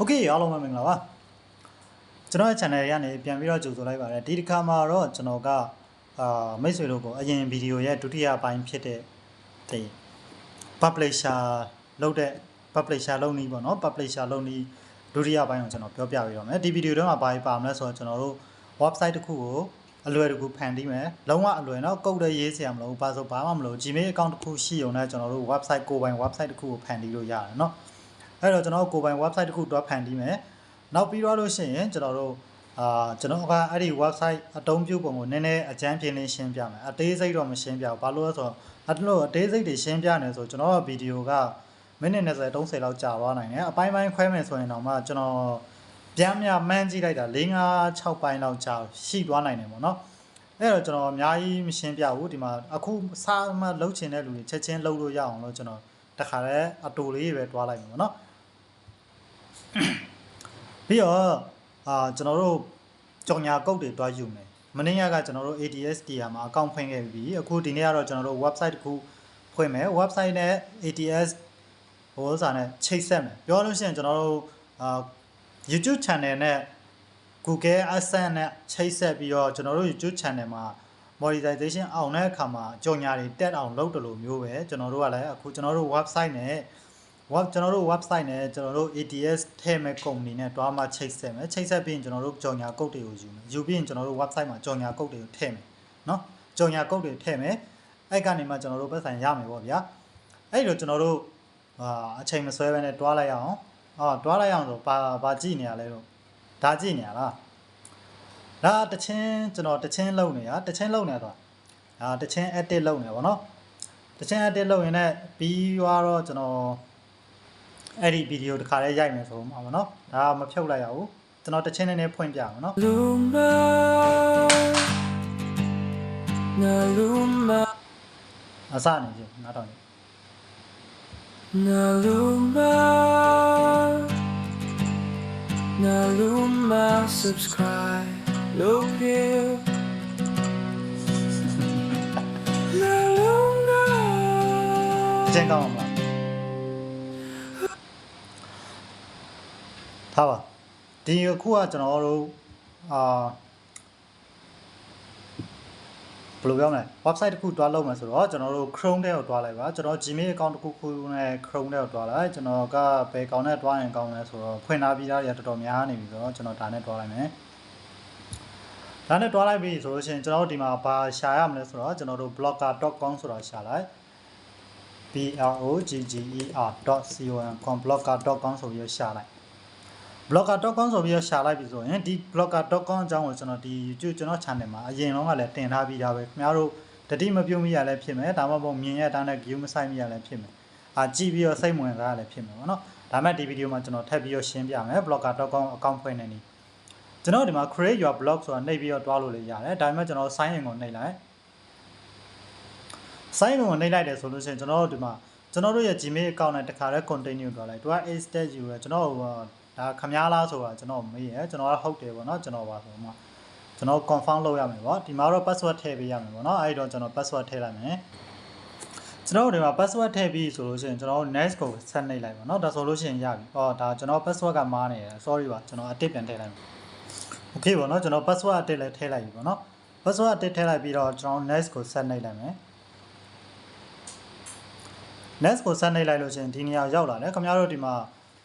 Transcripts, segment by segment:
โอเคအားလုံးပဲမင်္ဂလာပါကျွန်တော်ရဲ့ channel ရနေပြန်ပြီးတော့ကြိုဆိုလိုက်ပါတယ်ဒီတစ်ခါမှာတော့ကျွန်တော်ကအာမိတ်ဆွေတို့ကိုအရင်ဗီဒီယိုရဲ့ဒုတိယပိုင်းဖြစ်တဲ့ဒီ publisher လုပ်တဲ့ publisher လုပ်နည်းပေါ့နော် publisher လုပ်နည်းဒုတိယပိုင်းကိုကျွန်တော်ပြောပြပေးတော့မယ်ဒီဗီဒီယိုတော့မှာဘာပါမလဲဆိုတော့ကျွန်တော်တို့ website တစ်ခုကိုအလွယ်တကူဖန်တီးမယ်လုံးဝအလွယ်တော့ကုတ်တဲ့ရေးစရာမလိုဘူးဘာလို့ဘာမှမလို Gmail account တစ်ခုရှိုံနဲ့ကျွန်တော်တို့ website ကိုယ်ပိုင် website တစ်ခုကိုဖန်တီးလို့ရတယ်เนาะ အဲ့တော့ကျွန်တော်တို့ကိုယ်ပိုင် website တစ်ခုတွားဖန်တီးမယ်နောက်ပြီးတော့လို့ရှိရင်ကျွန်တော်တို့အာကျွန်တော်ကအဲ့ဒီ website အတုံးပြုပုံကိုနည်းနည်းအကြမ်းပြင်းလင်းရှင်းပြမယ်အသေးစိတ်တော့မရှင်းပြဘူးဘာလို့လဲဆိုတော့အဲ့လိုအသေးစိတ်တွေရှင်းပြနေဆိုကျွန်တော်ကဗီဒီယိုကမိနစ်20 30လောက်ကြာသွားနိုင်တယ်အပိုင်းပိုင်းခွဲမယ်ဆိုရင်တော့မှကျွန်တော်ပြန်မြမှန်းကြည့်လိုက်တာ4 5 6ပိုင်းလောက်ကြာရှိသွားနိုင်တယ်ပေါ့နော်အဲ့တော့ကျွန်တော်အများကြီးမရှင်းပြဘူးဒီမှာအခုစားမှလှုပ်ချင်တဲ့လူတွေချက်ချင်းလှုပ်လို့ရအောင်လို့ကျွန်တော်တခါတည်းအတူလေးပဲတွားလိုက်မှာပေါ့နော် ပြီးတော့အာကျွန်တော်တို့ကြောင်ညာကုတ်တွေတွားယူမယ်မနေ့ကကကျွန်တော်တို့ ATSD မှာအကောင့်ဖွင့်ခဲ့ပြီအခုဒီနေ့ကတော့ကျွန်တော်တို့ website တစ်ခုဖွင့်မယ် website နဲ့ ATS ဟိုဥစားနဲ့ချိတ်ဆက်မယ်ပြောလို့ရှိရင်ကျွန်တော်တို့အာ YouTube channel နဲ့ Google AdSense နဲ့ချိတ်ဆက်ပြီးတော့ကျွန်တော်တို့ YouTube channel မှာ monetization အောင်တဲ့အခါမှာကြော်ညာတွေတက်အောင်လုပ်တယ်လို့မျိုးပဲကျွန်တော်တို့ကလည်းအခုကျွန်တော်တို့ website နဲ့ web ကျွန်တော်တို့ website နဲ့ကျွန်တော်တို့ ATS ထဲမဲ့ company နဲ့တွားမှချိတ်ဆက်မယ်ချိတ်ဆက်ပြီးရင်ကျွန်တော်တို့ကြော်ညာကုတ်တွေကိုယူမယ်ယူပြီးရင်ကျွန်တော်တို့ website မှာကြော်ညာကုတ်တွေကိုထည့်မယ်เนาะကြော်ညာကုတ်တွေထည့်မယ်အဲ့ကနေမှကျွန်တော်တို့ပတ်ဆိုင်ရမယ်ပေါ့ဗျာအဲ့လိုကျွန်တော်တို့အာအချိန်မဆွဲဘဲနဲ့တွားလိုက်ရအောင်အော်တွားလိုက်ရအောင်ဆိုဘာဘာကြည့်နေရလဲတော့ဒါကြည့်နေရလားဒါတချင်းကျွန်တော်တချင်းလုံနေရတချင်းလုံနေတော့အာတချင်း edit လုံနေပါတော့တချင်း edit လုံရင်လည်းပြီးသွားတော့ကျွန်တော် အဲ့ဒီဗီဒီယိုတစ်ခါလေးရိုက်မယ်ဆိုမှပါနော်ဒါမဖြုတ်လိုက်ရဘူးကျွန်တော်တချင်းနဲ့နဲ့ဖွင့်ပြအောင်နော်လုံမနာလုံမအစနေကြနားတောင်းကြနာလုံမနာလုံမ subscribe လုပ်ပြနာလုံမကျန်ကောင်းပါ ထားပါဒီအခုကကျွန်တော်တို့အာဘယ်လိုပြောမလဲ website တစ်ခုတွားလုပ်မယ်ဆိုတော့ကျွန်တော်တို့ Chrome ထဲကိုတွားလိုက်ပါကျွန်တော် Gmail account တစ်ခုခုနဲ့ Chrome ထဲကိုတွားလိုက်ကျွန်တော်ကဘယ်ကောင်နဲ့တွားရင်ကောင်းလဲဆိုတော့ဖွင့်ထားပြီးသားတွေကတော်တော်များနေပြီဆိုတော့ကျွန်တော်ဒါနဲ့တွားလိုက်မယ်ဒါနဲ့တွားလိုက်ပြီဆိုလို့ရှိရင်ကျွန်တော်တို့ဒီမှာဘာရှာရမလဲဆိုတော့ကျွန်တော်တို့ blogger.com ဆိုတာရှာလိုက် b l o g g e r.com blogger.com ဆိုပြီးရှာလိုက် blogger.com ဆိုပြီးရှာလိုက်ပြီဆိုရင်ဒီ blogger.com အကြောင်းကိုကျွန်တော်ဒီ YouTube ကျွန်တော် channel မှာအရင်တော့ကလည်းတင်ထားပြီးသားပဲခင်ဗျားတို့တတိမပြုံးမိရလည်းဖြစ်မယ်ဒါမှမဟုတ်မြင်ရတဲ့အတိုင်းနဲ့ view မဆိုင်မိရလည်းဖြစ်မယ်အာကြည့်ပြီးတော့စိတ်ဝင်စားရလည်းဖြစ်မယ်ပေါ့နော်ဒါမဲ့ဒီဗီဒီယိုမှာကျွန်တော်ထပ်ပြီးတော့ရှင်းပြမယ် blogger.com account ဖွင့်နေနေကျွန်တော်ဒီမှာ create your blog ဆိုတာနှိပ်ပြီးတော့တွားလို့လည်းရတယ်ဒါပေမဲ့ကျွန်တော် sign in ကိုနှိပ်လိုက် sign in ကိုနှိပ်လိုက်တယ်ဆိုလို့ရှိရင်ကျွန်တော်တို့ဒီမှာကျွန်တော်တို့ရဲ့ Gmail account နဲ့တခါတည်း continue တွားလိုက်သူက a stat ယူရကျွန်တော်ဟို ဒါခမားလားဆိုတာကျွန်တော်မေးရကျွန်တော်ကဟုတ်တယ်ပေါ့နော်ကျွန်တော်ပါဆိုတော့ကျွန်တော် confirm လုပ်ရမယ်ပေါ့ဒီမှာတော့ password ထည့်ပေးရမယ်ပေါ့နော်အဲ့ဒီတော့ကျွန်တော် password ထည့်လိုက်မယ်ကျွန်တော်တို့ဒီမှာ password ထည့်ပြီးဆိုလို့ရှိရင်ကျွန်တော်တို့ next ကိုဆက်နှိပ်လိုက်ပါเนาะဒါဆိုလို့ရှိရင်ရပြီ။အော်ဒါကျွန်တော် password ကမားနေတယ် sorry ပါကျွန်တော်အတစ်ပြန်ထည့်လိုက်မယ်။ okay ပေါ့เนาะကျွန်တော် password အတစ်လည်းထည့်လိုက်ပြီပေါ့เนาะ password အတစ်ထည့်လိုက်ပြီးတော့ကျွန်တော် next ကိုဆက်နှိပ်လိုက်မယ်။ next ကိုဆက်နှိပ်လိုက်လို့ရှိရင်ဒီနေရာရောက်လာတယ်ခင်ဗျားတို့ဒီမှာ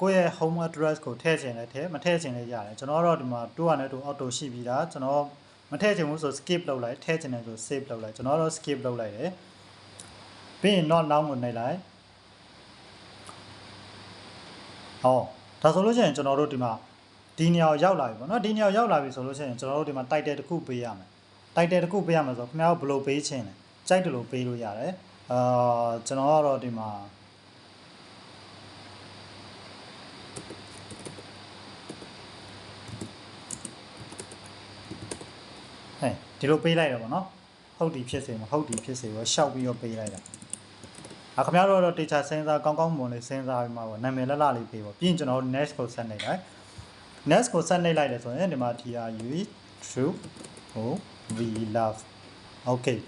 ကိုယ့်ရဲ့ home address ကိုထည့်ချင်လည်းထည့်မထည့်ချင်လည်းရတယ်ကျွန်တော်တို့ဒီမှာတိုးရနဲ့တိုး auto ရှိပြီးသားကျွန်တော်မထည့်ချင်ဘူးဆို skip လုပ်လိုက်ထည့်ချင်တယ်ဆို save လုပ်လိုက်ကျွန်တော်တို့ skip လုပ်လိုက်တယ်ပြီးရင် not now ကိုနှိပ်လိုက်ဟောဒါဆိုလို့ရှိရင်ကျွန်တော်တို့ဒီမှာဒီနေရာကိုရောက်လာပြီပေါ့နော်ဒီနေရာကိုရောက်လာပြီဆိုလို့ရှိရင်ကျွန်တော်တို့ဒီမှာ title တစ်ခုပေးရမယ် title တစ်ခုပေးရမယ်ဆိုတော့ခင်ဗျားတို့ဘယ်လိုပေးချင်လဲကြိုက်တယ်လို့ပေးလို့ရတယ်အာကျွန်တော်ကတော့ဒီမှာ ဟဲ့ဒီလိုပေးလိုက်တယ်ပေါ့နော်ဟုတ်ဒီဖြစ်စေမဟုတ်ဒီဖြစ်စေရောရှောက်ပြီးတော့ပေးလိုက်တာအခင်ဗျားတို့တော့ teacher စဉ်းစားကောင်းကောင်းမွန်လေးစဉ်းစားပြီးမှပေါ့နာမည်လက်လာလေးပေးပေါ့ပြီးရင်ကျွန်တော်တို့ next ကိုဆက်နေလိုက် next ကိုဆက်နှိပ်လိုက်တယ်ဆိုရင်ဒီမှာ TRU true oh we love okay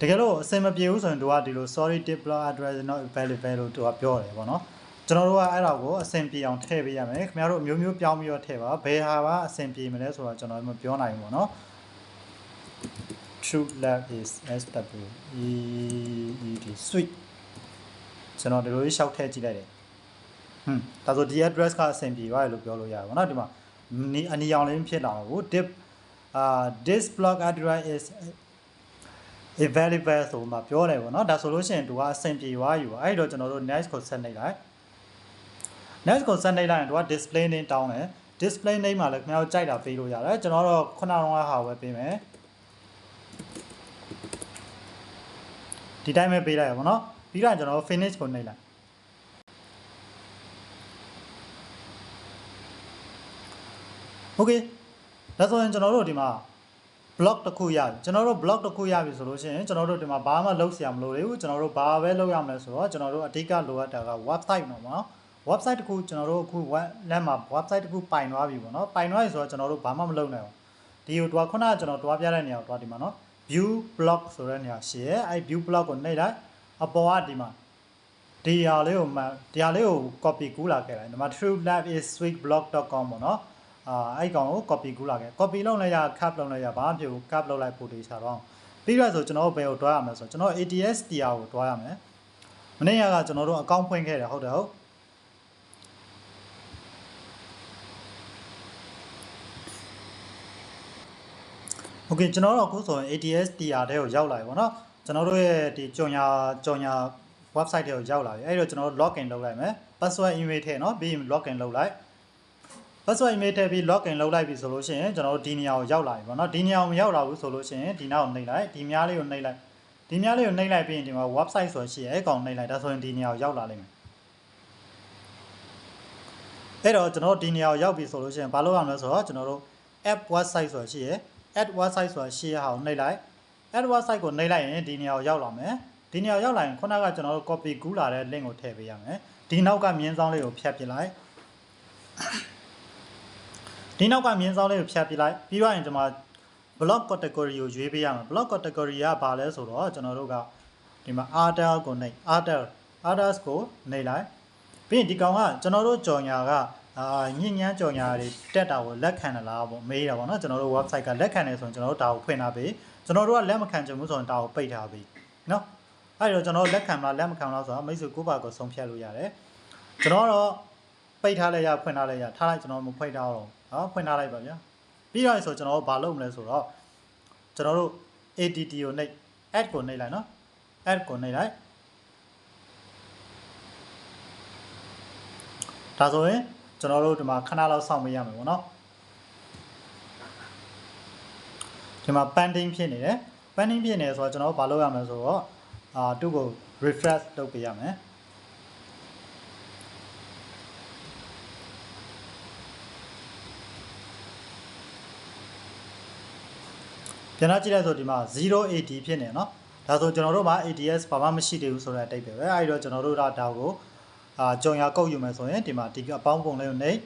တကယ်လို့အစင်မပြေဘူးဆိုရင်တို့ကဒီလို sorry tip block address is not available လို့တို့ကပြောတယ်ပေါ့နော်ကျွန်ကျွန်တော်တို့ကအဲ့ဒါကိုအဆင်ပြေအောင်ထည့်ပေးရမယ်ခင်ဗျားတို့အမျိုးမျိုးပြောင်းပြီးတော့ထည့်ပါဘယ်ဟာကအဆင်ပြေမလဲဆိုတော့ကျွန်တော်မပြောနိုင်ဘူးပေါ့နော် true love is s w e e d sweet ကျွန်တော်ဒီလိုလေးရှောက်ထည့်ကြည့်လိုက်တယ်ဟွန်းဒါဆိုဒီ address ကအဆင်ပြေသွားတယ်လို့ပြောလို့ရတယ်ပေါ့နော်ဒီမှာနီအနီရောင်လေးဖြစ်လာတော့ dip အာ this blog address is available ဆိုမှပြောတယ်ပေါ့နော်ဒါဆိုလို့ရှိရင်သူကအဆင်ပြေသွားယူပါအဲ့ဒီတော့ကျွန်တော်တို့ next ကိုဆက်နေလိုက် next ကိုဆက်နေလိုက်ရင်သူက display name တောင်းတယ် display name မှာလည်းခင်ဗျားတို့ကြိုက်တာပေးလို့ရတယ်ကျွန်တော်တော့ခုနကတော့ဟာပဲပေးမယ် ဒီတိုင်းပဲပေးလိုက်ရပါတော့ပြီးတော့ကျွန်တော် finish ကိုနှိပ်လိုက် okay ဒါဆိုရင်ကျွန်တော်တို့ဒီမှာ block တစ်ခုရပြီကျွန်တော်တို့ block တစ်ခုရပြီဆိုလို့ရှိရင်ကျွန်တော်တို့ဒီမှာဘာမှလုပ်စရာမလိုသေးဘူးကျွန်တော်တို့ဘာပဲလုပ်ရမလဲဆိုတော့ကျွန်တော်တို့အဓိကလိုအပ်တာက website တော့မှာ website တစ်ခုကျွန်တော်တို့အခု web လမ်းမှာ website တစ်ခုပိုင်သွားပြီပေါ့နော်ပိုင်သွားပြီဆိုတော့ကျွန်တော်တို့ဘာမှမလုပ်နိုင်ဘူးဒီကိုတွားခုနကကျွန်တော်တွားပြတဲ့နေရာကိုတွားဒီမှာနော် view block ဆိုတဲ့နေရာရှိရဲအဲ view block ကိုနှိပ်လိုက်အပေါ်ကဒီမှာဒီဟာလေးကိုမှဒီဟာလေးကို copy ကူးလာခဲ့လိုက်ဒီမှာ truelabissweetblog.com ပေါ့နော်အာအဲ့ကောင်ကို copy ကူးလာခဲ့ copy လုပ်လိုက်ရ cap လုပ်လိုက်ရဘာမှမဖြစ်ဘူး cap လုပ်လိုက်ပို့တေချာတော့ပြီးတော့ဆိုကျွန်တော်တို့ဘယ်ကိုတွားရမလဲဆိုတော့ကျွန်တော် ATS TR ကိုတွားရမယ်မနေ့ကကျွန်တော်တို့အကောင့်ဖွင့်ခဲ့တယ်ဟုတ်တယ်ဟုတ် โอเคကျွန်တော်တို့အခုဆိုရင် ATS TR တဲ့ကိုရောက်လာပြီပေါ့နော်ကျွန်တော်တို့ရဲ့ဒီကြော်ညာကြော်ညာ website တဲ့ကိုရောက်လာပြီအဲ့တော့ကျွန်တော်တို့ login လုပ်လိုက်မယ် password email ထည့်နော်ပြီးရင် login လုပ်လိုက် password email ထည့်ပြီး login လုပ်လိုက်ပြီဆိုလို့ရှိရင်ကျွန်တော်တို့ဒီနေရာကိုရောက်လာပြီပေါ့နော်ဒီနေရာကိုမရောက်လာဘူးဆိုလို့ရှိရင်ဒီနောက်ကိုနှိပ်လိုက်ဒီများလေးကိုနှိပ်လိုက်ဒီများလေးကိုနှိပ်လိုက်ပြီးရင်ဒီမှာ website ဆိုရှိရဲအဲ့ကောင်နှိပ်လိုက်ဒါဆိုရင်ဒီနေရာကိုရောက်လာလိမ့်မယ်အဲ့တော့ကျွန်တော်တို့ဒီနေရာကိုရောက်ပြီဆိုလို့ရှိရင်ဘာလုပ်ရမလဲဆိုတော့ကျွန်တော်တို့ app website ဆိုတာရှိရဲ add website ဆိုတာရှိရအောင်နှိပ်လိုက် add website ကိုနှိပ်လိုက်ရင်ဒီနေရာကိုရောက်လာမယ်ဒီနေရာကိုရောက်လာရင်ခုနကကျွန်တော်တို့ copy ကူးလာတဲ့ link ကိုထည့်ပေးရမယ်ဒီနောက်ကမြင်းဆောင်လေးကိုဖြတ်ပြလိုက်ဒီနောက်ကမြင်းဆောင်လေးကိုဖြတ်ပြလိုက်ပြီးတော့ရင်ကျွန်မ block category ကိုရွေးပေးရမယ် block category ကဘာလဲဆိုတော့ကျွန်တော်တို့ကဒီမှာ artel ကိုနှိပ် artel artels ကိုနှိပ်လိုက်ပြီးရင်ဒီကောင်ကကျွန်တော်တို့ကြော်ညာက အာညဉ့်ညမ်းကြော်ညာတွေတက်တာကိုလက်ခံတယ်လားပေါ့မေးတာပေါ့နော်ကျွန်တော်တို့ website ကလက်ခံတယ်ဆိုရင်ကျွန်တော်တို့ဒါကိုဖွင့်ထားပေးကျွန်တော်တို့ကလက်မခံချင်ဘူးဆိုရင်ဒါကိုပိတ်ထားပေးနော်အဲ့တော့ကျွန်တော်တို့လက်ခံမလားလက်မခံမလားဆိုတော့မိတ်ဆွေကိုပါကိုဆုံးဖြတ်လို့ရတယ်ကျွန်တော်တော့ပိတ်ထားလိုက်ရဖွင့်ထားလိုက်ရထားလိုက်ကျွန်တော်မဖွင့်ထားတော့နော်ဖွင့်ထားလိုက်ပါဗျာပြီးတော့ဆိုကျွန်တော်တို့ဘာလုပ်မလဲဆိုတော့ကျွန်တော်တို့ ATT ကိုနှိပ် add ကိုနှိပ်လိုက်နော် add ကိုနှိပ်လိုက်ဒါဆိုရင် ကျွန်တော်တို့ဒီမှာခဏလောက်စောင့်ပေးရမယ်ပေါ့နော်ဒီမှာ pending ဖြစ်နေတယ် pending ဖြစ်နေဆိုတော့ကျွန်တော်တို့ဘာလုပ်ရမလဲဆိုတော့အာသူ့ကို refresh လုပ်ပေးရမယ်ပြန်တော့ကြည့်လိုက်ဆိုဒီမှာ080ဖြစ်နေเนาะဒါဆိုကျွန်တော်တို့မှာ ATS ဘာမှမရှိသေးဘူးဆိုတဲ့အတိတ်ပဲပဲအဲဒီတော့ကျွန်တော်တို့ကဒါကို အာကြုံရကုတ်ယူမယ်ဆိုရင်ဒီမှာဒီအပေါင်းပုံလေးကိုနှိပ်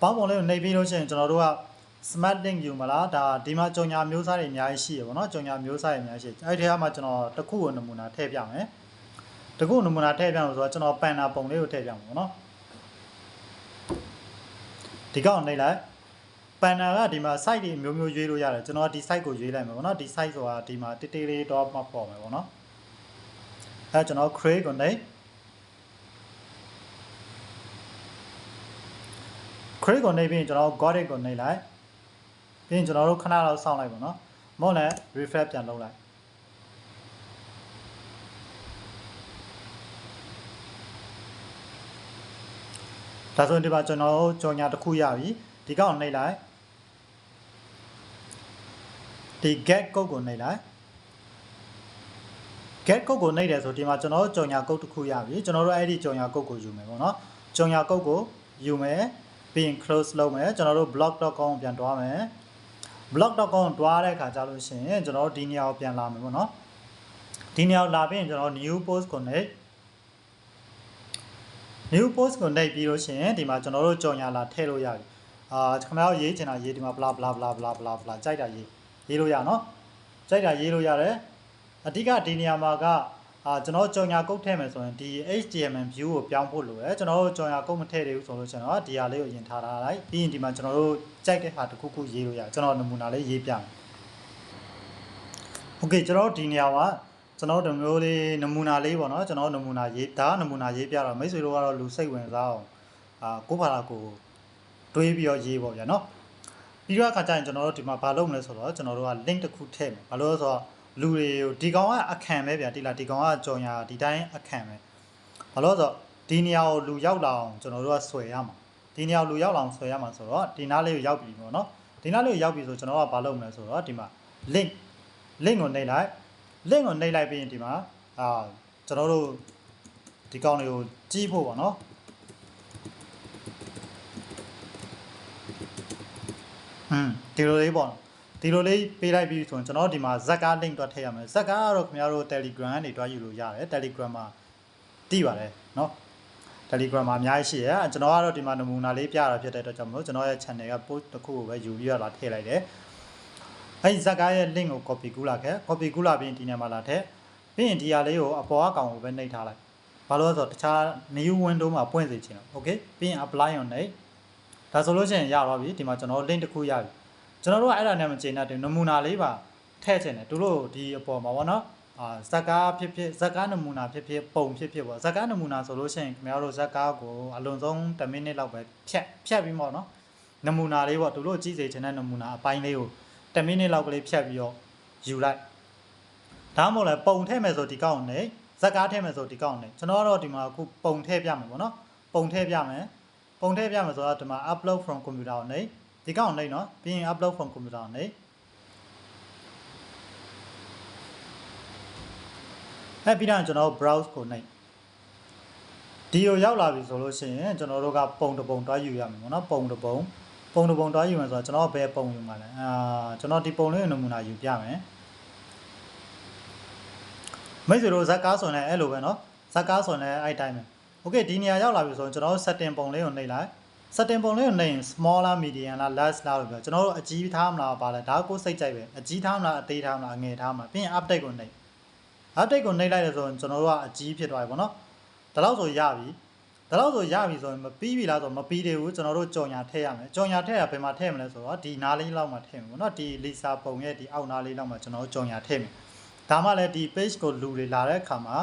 ပေါင်းပုံလေးကိုနှိပ်ပြီးလို့ရှိရင်ကျွန်တော်တို့က smart link ယူမလားဒါဒီမှာကြုံညာမျိုးစားတွေအများကြီးရှိရပါတော့ကြုံညာမျိုးစားတွေအများကြီးရှိအဲ့ဒီထဲမှာကျွန်တော်တစ်ခုကိုနမူနာထည့်ပြမယ်တစ်ခုနမူနာထည့်ပြလို့ဆိုတော့ကျွန်တော်ပန်နာပုံလေးကိုထည့်ပြမှာပေါ့နော်ဒီကောင်နှိပ်လိုက်ပန်နာကဒီမှာ site တွေမျိုးမျိုးရွေးလို့ရတယ်ကျွန်တော်ဒီ site ကိုရွေးလိုက်မယ်ပေါ့နော်ဒီ site ဆိုတာဒီမှာတိတိလေးတော့မှပေါ်မယ်ပေါ့နော်အဲကျွန်တော် create ကိုနှိပ် create ကိုနှိပ်ပြီးရင်ကျွန်တော် got it ကိုနှိပ်လိုက်ပြီးရင်ကျွန်တော်တို့ခဏလောက်စောင့်လိုက်ပါနော်မဟုတ်လည်း refresh ပြန်လုပ်လိုက်ဒါဆိုရင်ဒီမှာကျွန်တော်တို့ကြော်ညာတစ်ခုရပြီဒီကောင်နှိပ်လိုက်ဒီ get code ကိုနှိပ်လိုက် get code ကိုနှိပ်တယ်ဆိုဒီမှာကျွန်တော်တို့ကြော်ညာ code တစ်ခုရပြီကျွန်တော်တို့အဲ့ဒီကြော်ညာ code ကိုယူမယ်ပေါ့နော်ကြော်ညာ code ကိုယူမယ် ပြီးရင် close လုပ်မယ်ကျွန်တော်တို့ blog.com ကိုပြန်တွားမယ် blog.com ကိုတွားတဲ့အခါကျလို့ရှိရင်ကျွန်တော်တို့ဒီနေရာကိုပြန်လာမယ်ပေါ့နော်ဒီနေရာကိုလာပြီးရင်ကျွန်တော် new post ကိုနှိပ် new post ကိုနှိပ်ပြီးလို့ရှိရင်ဒီမှာကျွန်တော်တို့ကြော်ညာလာထည့်လို့ရပြီအာခင်ဗျားတို့ရေးချင်တာရေးဒီမှာ bla bla bla bla bla bla ကြိုက်တာရေးရေးလို့ရနော်ကြိုက်တာရေးလို့ရတယ်အဓိကဒီနေရာမှာက အာကျွန်တော်ကြော်ညာကုတ်ထည့်မယ်ဆိုရင်ဒီ HTML view ကိုပြောင်းဖို့လိုတယ်ကျွန်တော်တို့ကြော်ညာကုတ်မထည့်သေးဘူးဆိုလို့ကျွန်တော်ဒီဟာလေးကိုရင်ထားထားလိုက်ပြီးရင်ဒီမှာကျွန်တော်တို့ကြိုက်တဲ့ဟာတစ်ခုခုရေးလို့ရကျွန်တော်နမူနာလေးရေးပြမယ် Okay ကျွန်တော်ဒီနေရာမှာကျွန်တော်ဒီမျိုးလေးနမူနာလေးပေါ့နော်ကျွန်တော်နမူနာရေးဒါနမူနာရေးပြတော့မိတ်ဆွေတို့ကတော့လူစိတ်ဝင်စားအောင်အာကိုဘာလာကိုတွေးပြီးတော့ရေးပေါ့ဗျာနော်ပြီးတော့အခါကျရင်ကျွန်တော်တို့ဒီမှာဘာလုပ်မလဲဆိုတော့ကျွန်တော်တို့က link တစ်ခုထည့်မယ်ဘာလို့လဲဆိုတော့ လူတွေကိုဒီကောင်ကအခန့်ပဲဗျာဒီလားဒီကောင်ကကြော်ညာဒီတိုင်းအခန့်ပဲဘာလို့လဲဆိုတော့ဒီနေရာကိုလူရောက်လာအောင်ကျွန်တော်တို့ကဆွဲရမှာဒီနေရာကိုလူရောက်လာအောင်ဆွဲရမှာဆိုတော့ဒီနားလေးကိုရောက်ပြီပေါ့နော်ဒီနားလေးကိုရောက်ပြီဆိုကျွန်တော်ကဘာလုပ်မလဲဆိုတော့ဒီမှာ link link ကိုနှိပ်လိုက် link ကိုနှိပ်လိုက်ပြီးရင်ဒီမှာအာကျွန်တော်တို့ဒီကောင်လေးကိုကြီးဖို့ပေါ့နော်ဟွန်းဒီလိုလေးပေါ့ ဒီလိုလေးပေးလိုက်ပြီးဆိုရင်ကျွန်တော်ဒီမှာဇက်ကား link တော့ထည့်ရမယ်ဇက်ကားကတော့ခင်ဗျားတို့ Telegram ကနေတွားယူလို့ရတယ် Telegram မှာတည်ပါတယ်เนาะ Telegram မှာအများကြီးရှိရဲကျွန်တော်ကတော့ဒီမှာနမူနာလေးပြတာဖြစ်တဲ့အတွက်ကြောင့်မလို့ကျွန်တော်ရဲ့ channel က post တစ်ခုကိုပဲယူပြီးတော့လာထည့်လိုက်တယ်အဲ့ဒီဇက်ကားရဲ့ link ကို copy ကူးလာခဲ့ copy ကူးလာပြီးဒီနေရာမှာလာထည့်ပြီးရင်ဒီဟာလေးကိုအပေါ်အကောင်ကိုပဲနှိပ်ထားလိုက်ဘာလို့လဲဆိုတော့တခြား new window မှာပွင့်စေချင်တော့ okay ပြီးရင် apply on နှိပ်ဒါဆိုလို့ရှိရင်ရတော့ပြီဒီမှာကျွန်တော် link တစ်ခုရပြီ ကျွန်တော်တို့ကအဲ့ဒါနဲ့မကျေနပ်တယ်နမူနာလေးပါထည့်ချင်တယ်သူတို့ဒီအပေါ်မှာဗောနော်အာဇက်ကားဖြစ်ဖြစ်ဇက်ကားနမူနာဖြစ်ဖြစ်ပုံဖြစ်ဖြစ်ပေါ့ဇက်ကားနမူနာဆိုလို့ရှိရင်ခင်ဗျားတို့ဇက်ကားကိုအလွန်ဆုံး10မိနစ်လောက်ပဲဖြတ်ဖြတ်ပြီးပေါ့နော်နမူနာလေးပေါ့သူတို့ကြည့်စေချင်တဲ့နမူနာအပိုင်းလေးကို10မိနစ်လောက်ကလေးဖြတ်ပြီးတော့ယူလိုက်ဒါမှမဟုတ်လဲပုံထည့်မယ်ဆိုဒီကောက်နဲ့ဇက်ကားထည့်မယ်ဆိုဒီကောက်နဲ့ကျွန်တော်ကတော့ဒီမှာအခုပုံထည့်ပြမယ်ပေါ့နော်ပုံထည့်ပြမယ်ပုံထည့်ပြမယ်ဆိုတော့ဒီမှာ upload from computer ကိုနေ ဒီကောင်နေနော်ပြီးရင် upload from computer နေအဲ့ပြီးတော့ကျွန်တော် browse ကိုနေဒီကိုရောက်လာပြီဆိုလို့ရှိရင်ကျွန်တော်တို့ကပုံတစ်ပုံတွားယူရမယ်ပေါ့နော်ပုံတစ်ပုံပုံတစ်ပုံတွားယူမယ်ဆိုတော့ကျွန်တော်ဘယ်ပုံယူမှာလဲအာကျွန်တော်ဒီပုံလေးကိုနမူနာယူပြမယ်မိတ်ဆွေတို့ဇက်ကားဆိုရင်လည်းအဲ့လိုပဲเนาะဇက်ကားဆိုရင်လည်းအဲ့တိုင်းပဲโอเคဒီနေရာရောက်လာပြီဆိုရင်ကျွန်တော်တို့ setting ပုံလေးကိုနှိပ်လိုက် setting ပုံလေးကိုနှိပ်ရင် small လား medium လား large လားလို့ပြောကျွန်တော်တို့အကြီးထားမလားပါလဲဒါကိုစိတ်ကြိုက်ပဲအကြီးထားမလားအသေးထားမလားအငယ်ထားမလားပြီးရင် update ကိုနှိပ် update ကိုနှိပ်လိုက်ရဆိုရင်ကျွန်တော်တို့ကအကြီးဖြစ်သွားပြီပေါ့နော်ဒါတော့ဆိုရပြီဒါတော့ဆိုရပြီဆိုရင်မပြီးပြီလားဆိုမပြီးသေးဘူးကျွန်တော်တို့ကြော်ညာထည့်ရမယ်ကြော်ညာထည့်ရဘယ်မှာထည့်မလဲဆိုတော့ဒီနားလေးလောက်မှာထည့်မယ်ပေါ့နော်ဒီ lisa ပုံရဲ့ဒီအောက်နားလေးလောက်မှာကျွန်တော်တို့ကြော်ညာထည့်မယ်ဒါမှလည်းဒီ page ကိုလူတွေလာတဲ့အခါမှာ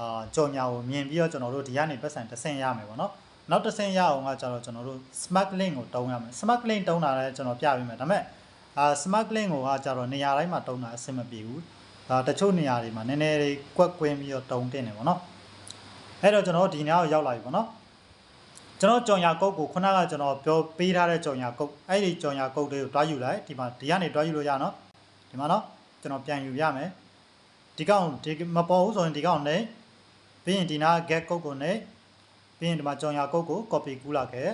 အာကြော်ညာကိုမြင်ပြီးတော့ကျွန်တော်တို့ဒီကနေပတ်စံတစ်ဆင့်ရမယ်ပေါ့နော် နောက်တစ်ဆင့်ရအောင်ကကျတော့ကျွန်တော်တို့ smart link ကိုတုံးရမယ် smart link တုံးတာလည်းကျွန်တော်ပြပေးမယ်ဒါပေမဲ့အာ smart link ကိုကကျတော့နေရာတိုင်းမှာတုံးတာအဆင်မပြေဘူးဒါတချို့နေရာတွေမှာနည်းနည်းလေးကွက်ကွင်းပြီးတော့တုံးတင်တယ်ပေါ့နော်အဲ့တော့ကျွန်တော်တို့ဒီနေရာကိုရောက်လာပြီပေါ့နော်ကျွန်တော်ကြော်ညာကုတ်ကိုခုနကကျွန်တော်ပြောပေးထားတဲ့ကြော်ညာကုတ်အဲ့ဒီကြော်ညာကုတ်လေးကိုတွားယူလိုက်ဒီမှာဒီကနေတွားယူလို့ရနော်ဒီမှာနော်ကျွန်တော်ပြန်ယူရမယ်ဒီကောင်ဒီမပေါ်ဘူးဆိုရင်ဒီကောင်နဲ့ပြီးရင်ဒီနာ get ကုတ်ကိုနဲ့ ပြီးရင်ဒီမှာကြောင်ညာကုတ်ကို copy ကူးလာခဲ့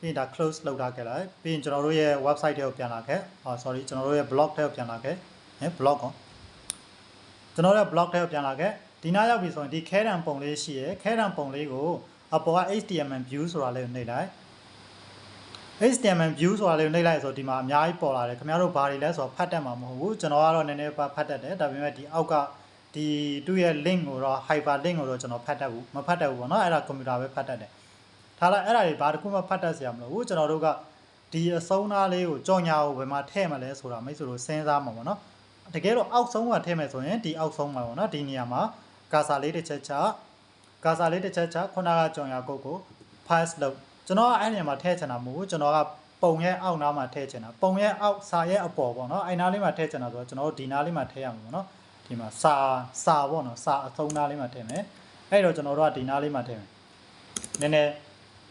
ပြီးရင်ဒါ close လုပ်ထားခဲ့လိုက်ပြီးရင်ကျွန်တော်တို့ရဲ့ website ထဲကိုပြန်လာခဲ့ဟာ sorry ကျွန်တော်တို့ရဲ့ blog ထဲကိုပြန်လာခဲ့ဟဲ့ blog ကောကျွန်တော်တို့ရဲ့ blog ထဲကိုပြန်လာခဲ့ဒီနားရောက်ပြီဆိုရင်ဒီခဲတံပုံလေးရှိရယ်ခဲတံပုံလေးကိုအပေါ်က HTML view ဆိုတာလေးကိုနှိပ်လိုက် HTML view ဆိုတာလေးကိုနှိပ်လိုက်ဆိုဒီမှာအများကြီးပေါ်လာတယ်ခင်ဗျားတို့ဘာတွေလဲဆိုတော့ဖတ်တတ်မှာမဟုတ်ဘူးကျွန်တော်ကတော့နည်းနည်းပါဖတ်တတ်တယ်ဒါပေမဲ့ဒီအောက်က ဒီသူ့ရဲ့ link ကိုတော့ hyper link ကိုတော့ကျွန်တော်ဖတ်တတ်ဘူးမဖတ်တတ်ဘူးပေါ့နော်အဲ့ဒါကွန်ပျူတာပဲဖတ်တတ်တယ်ထားလိုက်အဲ့ဒါတွေဘာတစ်ခုမှဖတ်တတ်စရာမလိုဘူးကျွန်တော်တို့ကဒီအဆုံးသားလေးကိုကြော်ညာကိုဘယ်မှာထည့်မလဲဆိုတာမိတ်ဆွေတို့စဉ်းစားမှာပေါ့နော်တကယ်တော့အောက်ဆုံးကထည့်မယ်ဆိုရင်ဒီအောက်ဆုံးမှာပေါ့နော်ဒီနေရာမှာကာစာလေးတစ်ချက်ချကာစာလေးတစ်ချက်ချခုနကကြော်ညာကုတ်ကို pass လုပ်ကျွန်တော်ကအဲ့နေရာမှာထည့်ချင်တာမဟုတ်ဘူးကျွန်တော်ကပုံရဲ့အောက်နားမှာထည့်ချင်တာပုံရဲ့အောက်စာရဲ့အပေါ်ပေါ့နော်အဲ့နားလေးမှာထည့်ချင်တာဆိုတော့ကျွန်တော်တို့ဒီနားလေးမှာထည့်ရမှာပေါ့နော် ဒီမှာစာစာပေါ့နော်စာအဆုံးနားလေးမှာထည့်မယ်အဲ့တော့ကျွန်တော်တို့ကဒီနားလေးမှာထည့်မယ်နည်းနည်း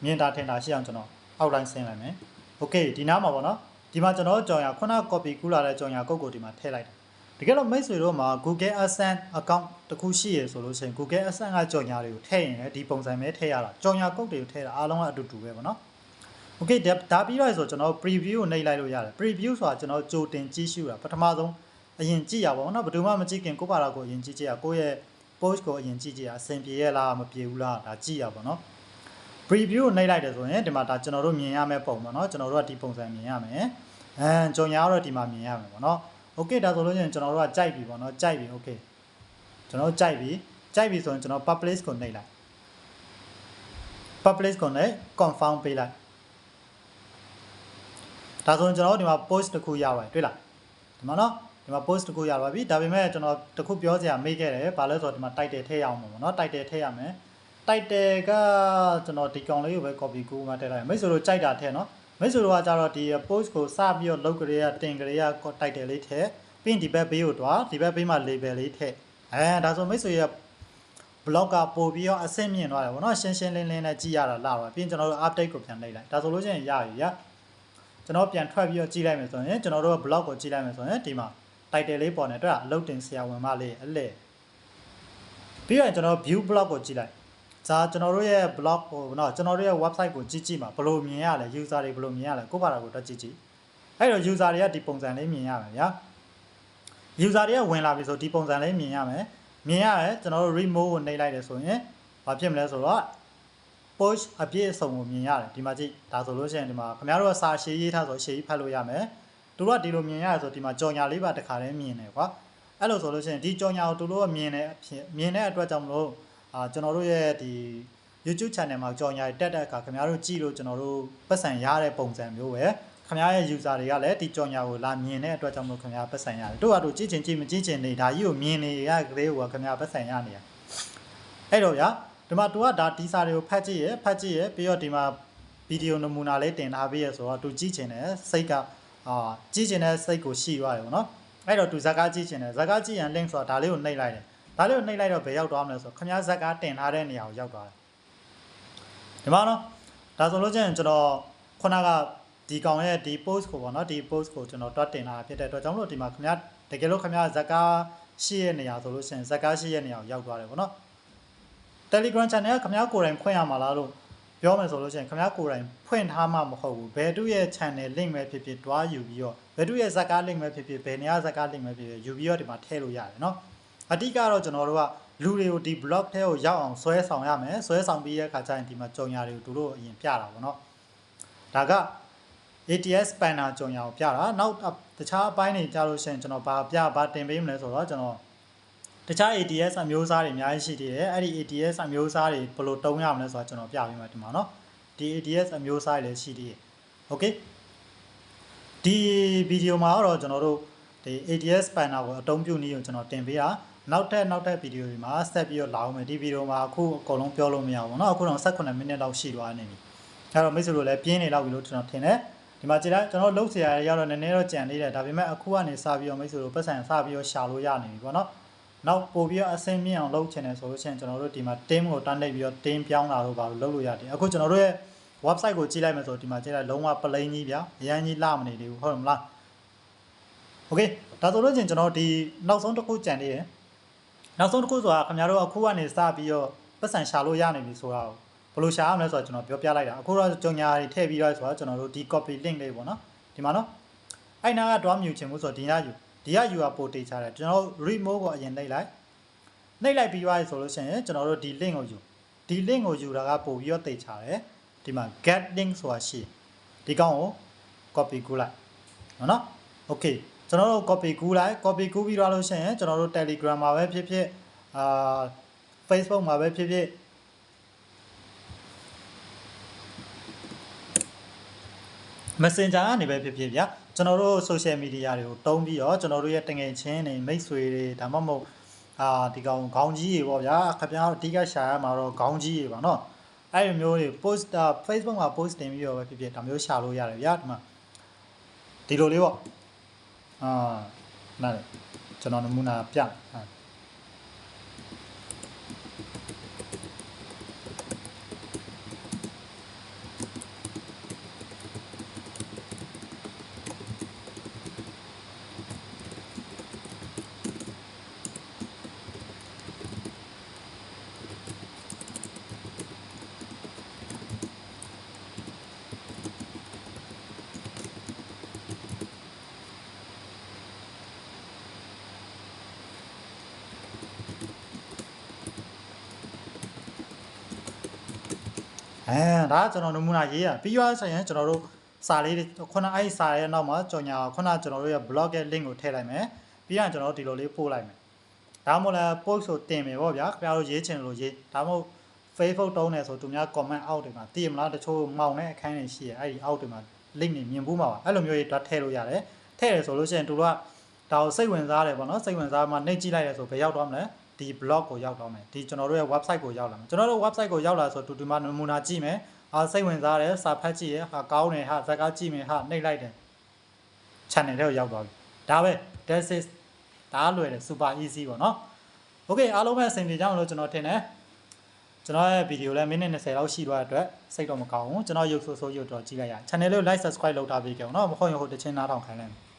မြင်တာထင်တာရှိအောင်ကျွန်တော်အောက်လိုင်းဆင်းလိုက်မယ်โอเคဒီနားမှာပေါ့နော်ဒီမှာကျွန်တော်ကြောင်ရခုန copy ကူးလာတဲ့ကြောင်ရကုတ်ကိုဒီမှာထည့်လိုက်တယ်တကယ်လို့မိတ်ဆွေတို့မှာ Google AdSense account တစ်ခုရှိရဆိုလို့ရှိရင် Google AdSense ကကြော်ညာတွေကိုထည့်ရင်လည်းဒီပုံစံပဲထည့်ရတာကြော်ညာကုတ်တွေကိုထည့်တာအားလုံးကအတူတူပဲပေါ့နော် Okay ဒါဒါပြီးတော့ဆိုကျွန်တော် preview ကိုနှိပ်လိုက်လို့ရတယ် preview ဆိုတာကျွန်တော်ကြိုတင်ကြည့်ရှုတာပထမဆုံး အရင်ကြည့်ရပါဘောနော်ဘယ်သူမှမကြည့်ခင်ကိုယ့်ဘာသာကိုအရင်ကြည့်ကြရကိုယ့်ရဲ့ post ကိုအရင်ကြည့်ကြရအဆင်ပြေရဲ့လားမပြေဘူးလားဒါကြည့်ရပါတော့ preview ကိုနှိပ်လိုက်တယ်ဆိုရင်ဒီမှာဒါကျွန်တော်တို့မြင်ရမယ့်ပုံပေါ့နော်ကျွန်တော်တို့ကဒီပုံစံမြင်ရမယ်အဲကြုံရတော့ဒီမှာမြင်ရမယ်ပေါ့နော် okay ဒါဆိုလို့ရှိရင်ကျွန်တော်တို့ကကြိုက်ပြီပေါ့နော်ကြိုက်ပြီ okay ဒကျွန်တော်ကြိုက်ပြီကြိုက်ပြီဆိုရင်ကျွန်တော် publish ကိုနှိပ်လိုက် publish ကိုနှိပ် confirm ပေးလိုက်ဒါဆိုရင်ကျွန်တော်တို့ဒီမှာ post တစ်ခုရပါတယ်တွေ့လားဒီမှာနော် ဒီမှာ post တစ်ခုရပါပြီဒါပေမဲ့ကျွန်တော်တစ်ခုပြောစရာမေ့ခဲ့တယ်ဘာလဲဆိုတော့ဒီမှာ title ထည့်ရအောင်ပေါ့နော် title ထည့်ရမယ် title ကကျွန်တော်ဒီကောင်လေးကိုပဲ copy ကူမှထည့်လိုက်မိတ်ဆွေတို့ကြိုက်တာထည့်နော်မိတ်ဆွေတို့ကကြတော့ဒီ post ကိုစပြီးတော့လုပ်ကြရတင်ကြရ title လေးထည့်ပြီးရင်ဒီဘက်ဘေးကိုတွားဒီဘက်ဘေးမှာ label လေးထည့်အဲဒါဆိုမိတ်ဆွေရဲ့ blog ကပို့ပြီးတော့အဆင့်မြင့်သွားတယ်ဗောနော်ရှင်းရှင်းလင်းလင်းနဲ့ကြည့်ရတာလာတော့ပြီးရင်ကျွန်တော်တို့ update ကိုပြန်နှိပ်လိုက်ဒါဆိုလို့ရှိရင်ရပြီရကျွန်တော်ပြန်ထွက်ပြီးတော့ကြည့်လိုက်မယ်ဆိုရင်ကျွန်တော်တို့ blog ကိုကြည့်လိုက်မယ်ဆိုရင်ဒီမှာ title လေးပေါ်နေတွေ့အလုပ်တင်ဆရာဝန်မလေးအလဲပြီးတော့ကျွန်တော် view blog ကိုကြည့်လိုက်ဇာကျွန်တော်တို့ရဲ့ blog ဟိုနော်ကျွန်တော်တို့ရဲ့ website ကိုကြည့်ကြည့်မှာဘယ်လိုမြင်ရလဲ user တွေဘယ်လိုမြင်ရလဲကိုယ့်ဘာသာကိုတော့ကြည့်ကြည့်အဲ့တော့ user တွေကဒီပုံစံလေးမြင်ရမယ်ဗျာ user တွေကဝင်လာပြီဆိုဒီပုံစံလေးမြင်ရမယ်မြင်ရတယ်ကျွန်တော်တို့ remote ကိုနှိပ်လိုက်တယ်ဆိုရင်ဘာဖြစ်မလဲဆိုတော့ push အပြည့်အစုံကိုမြင်ရတယ်ဒီမှာကြည့်ဒါဆိုလို့ရှိရင်ဒီမှာခင်ဗျားတို့ကစာရှည်ရေးထားဆိုရှည်ရေးဖတ်လို့ရမယ်သူ တို့ကဒီလိုမြင်ရတယ်ဆိုဒီမှာကြော်ညာလေးပါတစ်ခါတည်းမြင်တယ်ကွာအဲ့လိုဆိုလို့ရှိရင်ဒီကြော်ညာကိုသူတို့ကမြင်တဲ့အဖြစ်မြင်တဲ့အတွက်ကြောင့်မလို့အာကျွန်တော်တို့ရဲ့ဒီ YouTube channel မှာကြော်ညာတက်တဲ့အခါခင်ဗျားတို့ကြည့်လို့ကျွန်တော်တို့ပတ်စံရတဲ့ပုံစံမျိုးပဲခင်ဗျားရဲ့ user တွေကလည်းဒီကြော်ညာကိုလာမြင်တဲ့အတွက်ကြောင့်မလို့ခင်ဗျားပတ်စံရတယ်တို့ကတို့ကြည့်ချင်ကြည့်မကြည့်ချင်နေဒါကြီးကိုမြင်နေရကလေးကိုခင်ဗျားပတ်စံရနေရအဲ့တော့ဗျာဒီမှာ तू ကဒါဒီစာတွေကိုဖတ်ကြည့်ရဖတ်ကြည့်ရပြီးတော့ဒီမှာဗီဒီယိုနမူနာလေးတင်ထားပြီးရဆိုတော့ तू ကြည့်ချင်တယ်စိတ်က အာကြည့်ချင်တဲ့စိတ်ကိုရှိသွားတယ်ဗောနော်အဲ့တော့ तू ဇာကားကြည့်ချင်တယ်ဇာကားကြည့်ရင် link ဆိုတာဒါလေးကိုနှိပ်လိုက်တယ်ဒါလေးကိုနှိပ်လိုက်တော့ဘယ်ရောက်သွားမလဲဆိုတော့ခင်ဗျားဇာကားတင်ထားတဲ့နေရာကိုရောက်သွားတယ်ဒီမှာနော်ဒါဆိုလို့ချင်းကျွန်တော်ခုနကဒီကောင်ရဲ့ဒီ post ကိုပေါ့နော်ဒီ post ကိုကျွန်တော်တွတ်တင်လာဖြစ်တဲ့အတွက်ကြောင့်မလို့ဒီမှာခင်ဗျားတကယ်လို့ခင်ဗျားဇာကားရှိရဲ့နေရာဆိုလို့ရှိရင်ဇာကားရှိရဲ့နေရာကိုရောက်သွားတယ်ပေါ့နော် Telegram channel ကခင်ဗျားကိုယ်တိုင်ဖွင့်ရမှာလားလို့ ပြောမယ်ဆိုလို့ရှိရင်ခင်ဗျားကိုယ်တိုင်ဖွင့်ထားမှမဟုတ်ဘူးဘယ်သူရဲ့ channel link ပဲဖြစ်ဖြစ်တွားယူပြီးတော့ဘယ်သူရဲ့ဇက်ကား link ပဲဖြစ်ဖြစ်ဘယ်နေရာဇက်ကား link ပဲဖြစ်ဖြစ်ယူပြီးတော့ဒီမှာထည့်လို့ရတယ်နော်အတိကတော့ကျွန်တော်တို့ကလူတွေကိုဒီ blog ထဲကိုရောက်အောင်ဆွဲဆောင်ရမယ်ဆွဲဆောင်ပြီးရခါကျရင်ဒီမှာကြုံရတွေကိုတို့တို့အရင်ပြတာပေါ့နော်ဒါက ATS spanner ကြုံရအောင်ပြတာနောက်တခြားအပိုင်းတွေကြားလို့ရှိရင်ကျွန်တော်ဘာပြဘာတင်ပေးမလဲဆိုတော့ကျွန်တော် တခြား ATS အမျိုးအစားတွေအများကြီးရှိသေးတယ်အဲ့ဒီ ATS အမျိုးအစားတွေဘယ်လိုတုံးရမလဲဆိုတာကျွန်တော်ပြပေးမှာဒီမှာเนาะဒီ ATS အမျိုးအစားတွေလည်းရှိသေးတယ်โอเคဒီဗီဒီယိုမှာတော့ကျွန်တော်တို့ဒီ ATS spanner ကိုအသုံးပြုနည်းကိုကျွန်တော်တင်ပေးတာနောက်ထပ်နောက်ထပ်ဗီဒီယိုတွေမှာဆက်ပြီးတော့လာအောင်မယ်ဒီဗီဒီယိုမှာအခုအကုန်လုံးပြောလို့မရဘူးเนาะအခုတော့18မိနစ်လောက်ရှိသွားနေပြီအဲ့တော့မိတ်ဆွေတို့လည်းပြင်းနေလောက်ပြီလို့ကျွန်တော်ထင်တယ်ဒီမှာကြည့်လိုက်ကျွန်တော်လှုပ်เสียရရောက်တော့နည်းနည်းတော့ကြံသေးတယ်ဒါပေမဲ့အခုကနေစပြီးတော့မိတ်ဆွေတို့ပတ်စံစပြီးတော့ရှာလို့ရနေပြီပေါ့နော် နောက်ပို့ပြီးတော့အဆင်မြင့်အောင်လုပ်ချင်တယ်ဆိုလို့ရှိရင်ကျွန်တော်တို့ဒီမှာ team ကိုတန်းနှိပ်ပြီးတော့ team ပြောင်းတာလို့ပါလို့လုပ်လို့ရတယ်အခုကျွန်တော်တို့ရဲ့ website ကိုကြည့်လိုက်မယ်ဆိုဒီမှာကြည့်လိုက်လုံးဝ plain ကြီးဗျာအရင်ကြီးလာမနေသေးဘူးဟုတ်မလား okay ဒါဆိုလို့ချင်းကျွန်တော်ဒီနောက်ဆုံးတစ်ခုကြံသေးတယ်နောက်ဆုံးတစ်ခုဆိုတာခင်ဗျားတို့အခုကနေစပြီးတော့ပတ်စံရှာလို့ရနေပြီဆိုတာကိုဘယ်လိုရှာရမလဲဆိုတော့ကျွန်တော်ပြောပြလိုက်တာအခုတော့ကြုံညာတွေထည့်ပြီးတော့ဆိုတော့ကျွန်တော်တို့ဒီ copy link လေးပေါ့နော်ဒီမှာနော်အဲ့နာက draw မြူချင်မှုဆိုတော့ဒီကယူ ဒီကယူကပို့တေးချတယ်ကျွန်တော် remote ကိုအရင်နှိပ်လိုက်နှိပ်လိုက်ပြီးသွားပြီဆိုလို့ရှိရင်ကျွန်တော်တို့ဒီ link ကိုယူဒီ link ကိုယူတာကပို့ပြီးတော့တေးချတယ်ဒီမှာ get link ဆိုတာရှိဒီကောင်ကို copy ကူးလိုက်နော်နော် okay ကျွန်တော်တို့ copy ကူးလိုက် copy ကူးပြီးတော့လို့ရှိရင်ကျွန်တော်တို့ Telegram မှာပဲဖြစ်ဖြစ်အာ Facebook မှာပဲဖြစ်ဖြစ် Messenger ကနေပဲဖြစ်ဖြစ်ဗျာ ကျွန်တော်တို့ social media တွေကိုတုံးပြီးတော့ကျွန်တော်တို့ရဲ့တငယ်ချင်းတွေမိတ်ဆွေတွေဒါမှမဟုတ်အာဒီကောင်ခေါင်းကြီးတွေပေါ့ဗျာခင်ဗျားတို့အဓိကရှာရမှာတော့ခေါင်းကြီးတွေပါနော်အဲ့လိုမျိုးတွေ post Facebook မှာ post တင်ပြီးတော့ပဲဖြစ်ဖြစ်ဒါမျိုးရှာလို့ရတယ်ဗျာဒီမှာဒီလိုလေးပေါ့အာနားလေကျွန်တော်နမူနာပြဟာ အဲဒါကကျွန်တော်နမူနာရေးရပြီးသွားဆိုရင်ကျွန်တော်တို့စာလေးတွေခုနအဲ့ဒီစာရဲ့နောက်မှာကြော်ညာခုနကျွန်တော်တို့ရဲ့ blog ရဲ့ link ကိုထည့်လိုက်မယ်ပြီးရင်ကျွန်တော်တို့ဒီလိုလေးပို့လိုက်မယ်ဒါမှမဟုတ်လည်း post ဆိုတင်မယ်ပေါ့ဗျာခင်ဗျားတို့ရေးချင်လို့ရေးဒါမှမဟုတ် Facebook တုံးနေဆိုသူများ comment အောက်တွေမှာတည်မလားတချို့မောင်တဲ့အခန်းတွေရှိရအဲ့ဒီအောက်တွေမှာ link တွေမြင်ဖို့မှာပါအဲ့လိုမျိုးတွေတွားထည့်လို့ရတယ်ထည့်ရဆိုလို့ရှိရင်သူတို့ကဒါကိုစိတ်ဝင်စားတယ်ပေါ့နော်စိတ်ဝင်စားမှနှိပ်ကြည့်လိုက်ရဆိုဘယ်ရောက်တော့မလဲ ဒီ blog ကိုရောက်တော့မယ်ဒီကျွန်တော်တို့ရဲ့ website ကိုရောက်လာမယ်ကျွန်တော်တို့ website ကိုရောက်လာဆိုတူတူမှနမူနာကြည့်မယ်အာစိတ်ဝင်စားတယ်စာဖတ်ကြည့်ရဟာကောင်းတယ်ဟာဇာတ်ကားကြည့်မယ်ဟာနှိပ်လိုက်တယ် channel ထဲကိုရောက်သွားပြီဒါပဲ that's it ဒါလွယ်တယ် super easy ပေါ့နော် okay အားလုံးပဲအဆင်ပြေကြအောင်လို့ကျွန်တော်ထင်တယ်ကျွန်တော်ရဲ့ဗီဒီယိုလည်းမိနစ်20လောက်ရှိသွားတဲ့အတွက်စိတ်တော့မကောင်းဘူးကျွန်တော်ရုပ်ဆိုးဆိုးရုပ်တော့ကြည့်လိုက်ရ channel လေးကို like subscribe လုပ်ထားပေးကြအောင်နော်မဟုတ်ရင်ဟိုတချင်းနားထောင်ခိုင်းလိုက်မယ်